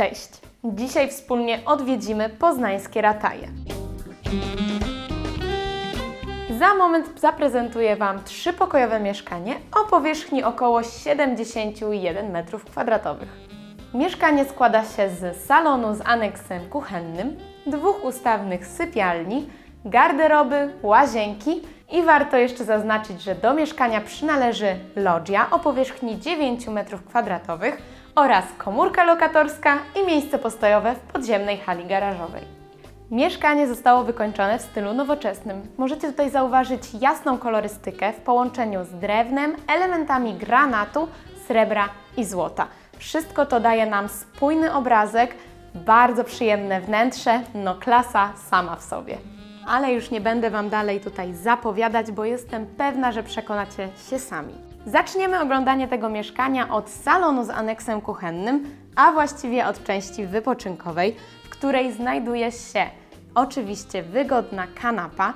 Cześć! Dzisiaj wspólnie odwiedzimy poznańskie rataje. Za moment zaprezentuję Wam trzypokojowe mieszkanie o powierzchni około 71 m2. Mieszkanie składa się z salonu z aneksem kuchennym, dwóch ustawnych sypialni, garderoby, łazienki i warto jeszcze zaznaczyć, że do mieszkania przynależy loggia o powierzchni 9 m2 oraz komórka lokatorska i miejsce postojowe w podziemnej hali garażowej. Mieszkanie zostało wykończone w stylu nowoczesnym. Możecie tutaj zauważyć jasną kolorystykę w połączeniu z drewnem, elementami granatu, srebra i złota. Wszystko to daje nam spójny obrazek, bardzo przyjemne wnętrze, no klasa sama w sobie. Ale już nie będę Wam dalej tutaj zapowiadać, bo jestem pewna, że przekonacie się sami. Zaczniemy oglądanie tego mieszkania od salonu z aneksem kuchennym, a właściwie od części wypoczynkowej, w której znajduje się oczywiście wygodna kanapa,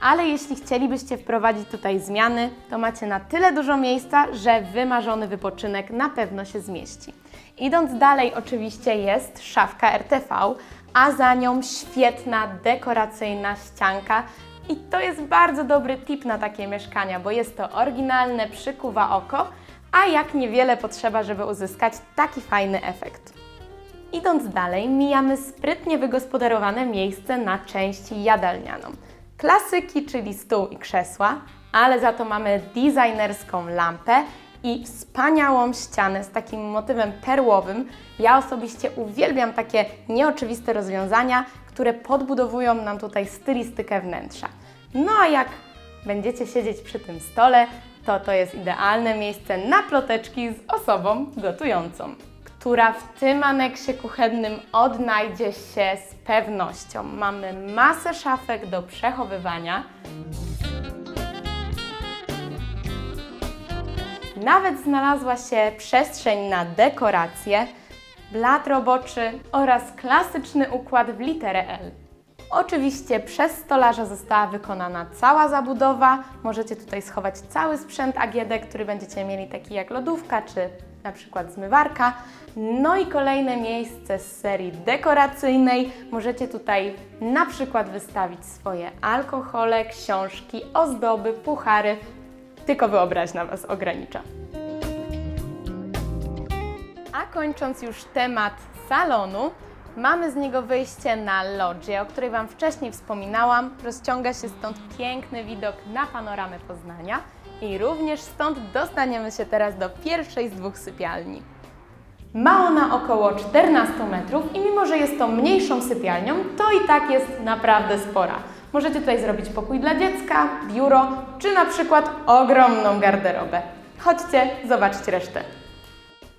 ale jeśli chcielibyście wprowadzić tutaj zmiany, to macie na tyle dużo miejsca, że wymarzony wypoczynek na pewno się zmieści. Idąc dalej, oczywiście jest szafka RTV, a za nią świetna dekoracyjna ścianka. I to jest bardzo dobry tip na takie mieszkania, bo jest to oryginalne, przykuwa oko, a jak niewiele potrzeba, żeby uzyskać taki fajny efekt. Idąc dalej, mijamy sprytnie wygospodarowane miejsce na część jadalnianą. Klasyki, czyli stół i krzesła, ale za to mamy designerską lampę i wspaniałą ścianę z takim motywem perłowym. Ja osobiście uwielbiam takie nieoczywiste rozwiązania, które podbudowują nam tutaj stylistykę wnętrza. No a jak będziecie siedzieć przy tym stole, to to jest idealne miejsce na ploteczki z osobą gotującą która w tym aneksie kuchennym odnajdzie się z pewnością. Mamy masę szafek do przechowywania. Nawet znalazła się przestrzeń na dekoracje, blat roboczy oraz klasyczny układ w literę L. Oczywiście przez stolarza została wykonana cała zabudowa. Możecie tutaj schować cały sprzęt AGD, który będziecie mieli, taki jak lodówka czy na przykład zmywarka. No i kolejne miejsce z serii dekoracyjnej. Możecie tutaj na przykład wystawić swoje alkohole, książki, ozdoby, puchary. Tylko wyobraźnia Was ogranicza. A kończąc już temat salonu, mamy z niego wyjście na lodżię, o której Wam wcześniej wspominałam. Rozciąga się stąd piękny widok na panoramę Poznania i również stąd dostaniemy się teraz do pierwszej z dwóch sypialni. Ma ona około 14 metrów i mimo, że jest to mniejszą sypialnią, to i tak jest naprawdę spora. Możecie tutaj zrobić pokój dla dziecka, biuro, czy na przykład ogromną garderobę. Chodźcie, zobaczcie resztę.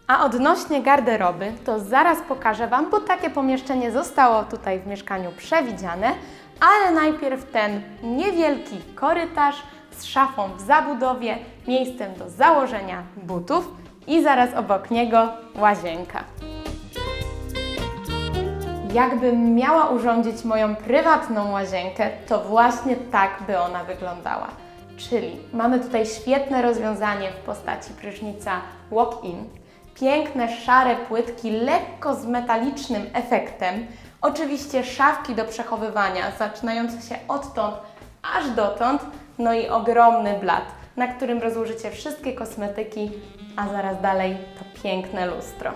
A odnośnie garderoby, to zaraz pokażę Wam, bo takie pomieszczenie zostało tutaj w mieszkaniu przewidziane, ale najpierw ten niewielki korytarz z szafą w zabudowie, miejscem do założenia butów i zaraz obok niego łazienka. Jakbym miała urządzić moją prywatną łazienkę, to właśnie tak by ona wyglądała. Czyli mamy tutaj świetne rozwiązanie w postaci prysznica walk-in, piękne szare płytki lekko z metalicznym efektem, oczywiście szafki do przechowywania zaczynające się odtąd aż dotąd, no i ogromny blat, na którym rozłożycie wszystkie kosmetyki, a zaraz dalej to piękne lustro.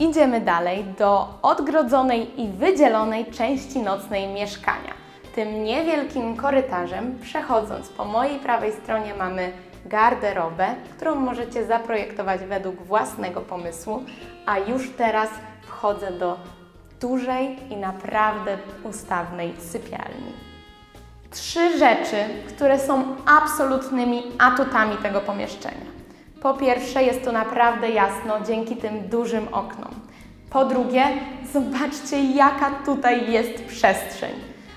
Idziemy dalej do odgrodzonej i wydzielonej części nocnej mieszkania. Tym niewielkim korytarzem, przechodząc po mojej prawej stronie, mamy garderobę, którą możecie zaprojektować według własnego pomysłu, a już teraz wchodzę do dużej i naprawdę ustawnej sypialni. Trzy rzeczy, które są absolutnymi atutami tego pomieszczenia. Po pierwsze, jest tu naprawdę jasno dzięki tym dużym oknom. Po drugie, zobaczcie, jaka tutaj jest przestrzeń.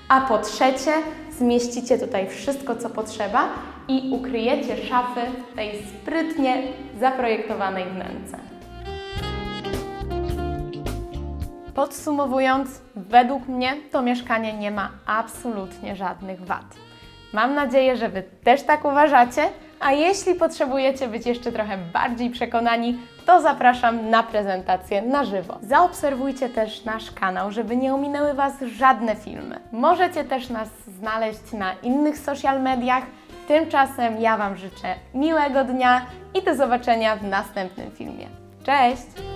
A po trzecie, zmieścicie tutaj wszystko, co potrzeba i ukryjecie szafy w tej sprytnie zaprojektowanej wnęce. Podsumowując, według mnie to mieszkanie nie ma absolutnie żadnych wad. Mam nadzieję, że Wy też tak uważacie, a jeśli potrzebujecie być jeszcze trochę bardziej przekonani, to zapraszam na prezentację na żywo. Zaobserwujcie też nasz kanał, żeby nie ominęły Was żadne filmy. Możecie też nas znaleźć na innych social mediach. Tymczasem ja Wam życzę miłego dnia i do zobaczenia w następnym filmie. Cześć!